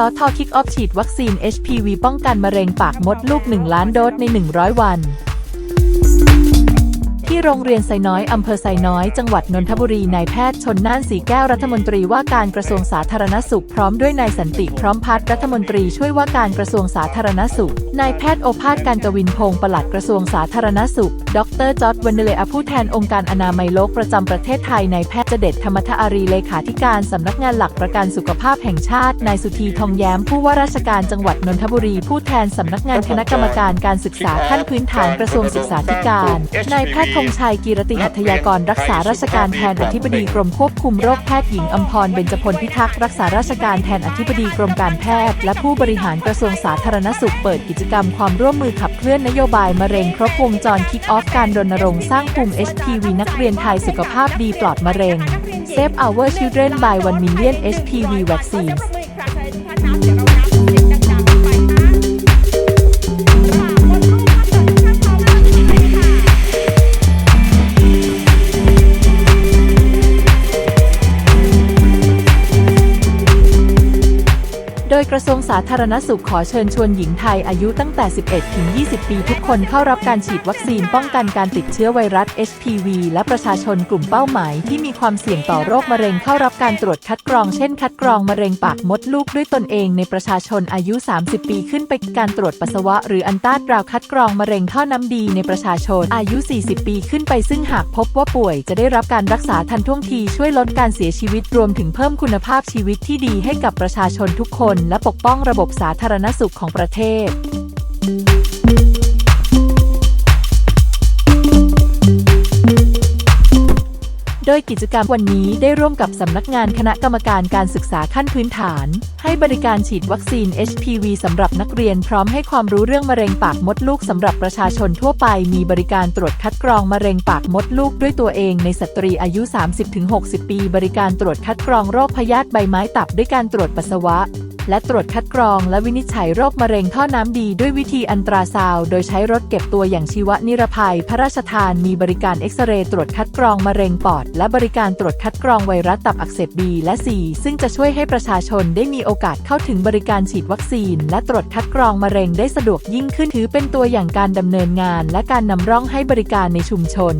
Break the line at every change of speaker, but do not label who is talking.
สทอคิกออฟฉีดวัคซีน HPV ป้องกันมะเร็งปากมดลูก 1 ล้านโดสใน 100 วัน ที่โรงเรียนไซน้อย อำเภอไซน้อย จังหวัดนนทบุรีนายแพทย์ชนน่านสีแก้วรัฐมนตรีว่าการกระทรวงสาธารณสุขพร้อมด้วยนายสันติพร้อมพัฒน์รัฐมนตรีช่วยว่าการกระทรวงสาธารณสุขนายแพทย์โอภาสการกวินพงศ์ปลัดกระทรวงสาธารณสุข ดรจอร์ดวันเดเลอผู้แทนองค์การอนามัยโลกประจำประเทศไทยนายแพทย์เจเด็ดธรรมทอารีเลขาธิการสำนักงานหลักประกันสุขภาพแห่งชาตินายสุธีทองแย้มผู้ว่าราชการจังหวัดนนทบุรีผู้แทนสำนักงานคณะกรรมการการศึกษาขั้นพื้นฐานกระทรวงศึกษาธิการนายแพทย์ธงชัยกีรติหัตยากรรักษาราชการแทนอธิบดีกรมควบคุมโรคแพทย์หญิงอมพรเบญจพลพิทักษ์รักษาราชการแทนอธิบดีกรมการแพทย์ และผู้บริหารกระทรวงสาธารณสุขเปิดกิจกรรมความร่วมมือขับเคลื่อนนโยบายมะเร็งครบวงจรคิกออฟการรณรงค์สร้างภูมิ HPV นักเรียนไทยสุขภาพดีปลอดมะเร็ง Save Our Children by 1 Million HPV Vaccines โดยกระทรวงสาธารณสุขขอเชิญชวนหญิงไทยอายุตั้งแต่ 11 ถึง 20 ปีทุกคนเข้ารับการฉีดวัคซีนป้องกันการติดเชื้อไวรัส HPV และประชาชนกลุ่มเป้าหมายที่มีความเสี่ยงต่อโรคมะเร็งเข้ารับการตรวจคัดกรองเช่นคัดกรองมะเร็งปากมดลูกด้วยตนเองในประชาชนอายุ 30 ปีขึ้นไปการตรวจปัสสาวะ หรืออันต้าตราวคัดกรองมะเร็งท่อน้ำดีในประชาชนอายุ 40 ปีขึ้นไปซึ่งหากพบว่าป่วยจะได้รับการรักษาทันท่วงทีช่วยลดการเสียชีวิตรวมถึงเพิ่มคุณภาพชีวิตที่ดีให้กับประชาชนทุกคนและปกป้องระบบสาธารณสุขของประเทศ โดยกิจกรรมวันนี้ได้ร่วมกับสำนักงานคณะกรรมการการศึกษาขั้นพื้นฐาน ให้บริการฉีดวัคซีน HPV สำหรับนักเรียนพร้อมให้ความรู้เรื่องมะเร็งปากมดลูกสำหรับประชาชนทั่วไป มีบริการตรวจคัดกรองมะเร็งปากมดลูกด้วยตัวเองในสตรีอายุ 30-60 ปี บริการตรวจคัดกรองโรคพยาธิใบไม้ตับด้วยการตรวจปัสสาวะ และตรวจคัดกรองและวินิจฉัยโรคมะเร็งท่อน้ำดีด้วยวิธีอันตราซาวโดยใช้รถเก็บตัวอย่างชีวนิรภัย พระราชทานมีบริการเอ็กซเรย์ตรวจคัดกรองมะเร็งปอด และบริการตรวจคัดกรองไวรัสตับอักเสบบีและ C ซึ่งจะช่วยให้ประชาชนได้มีโอกาสเข้าถึงบริการฉีดวัคซีน และตรวจคัดกรองมะเร็งได้สะดวกยิ่งขึ้นถือเป็นตัวอย่างการดำเนินงาน และการนำร่องให้บริการในชุมชน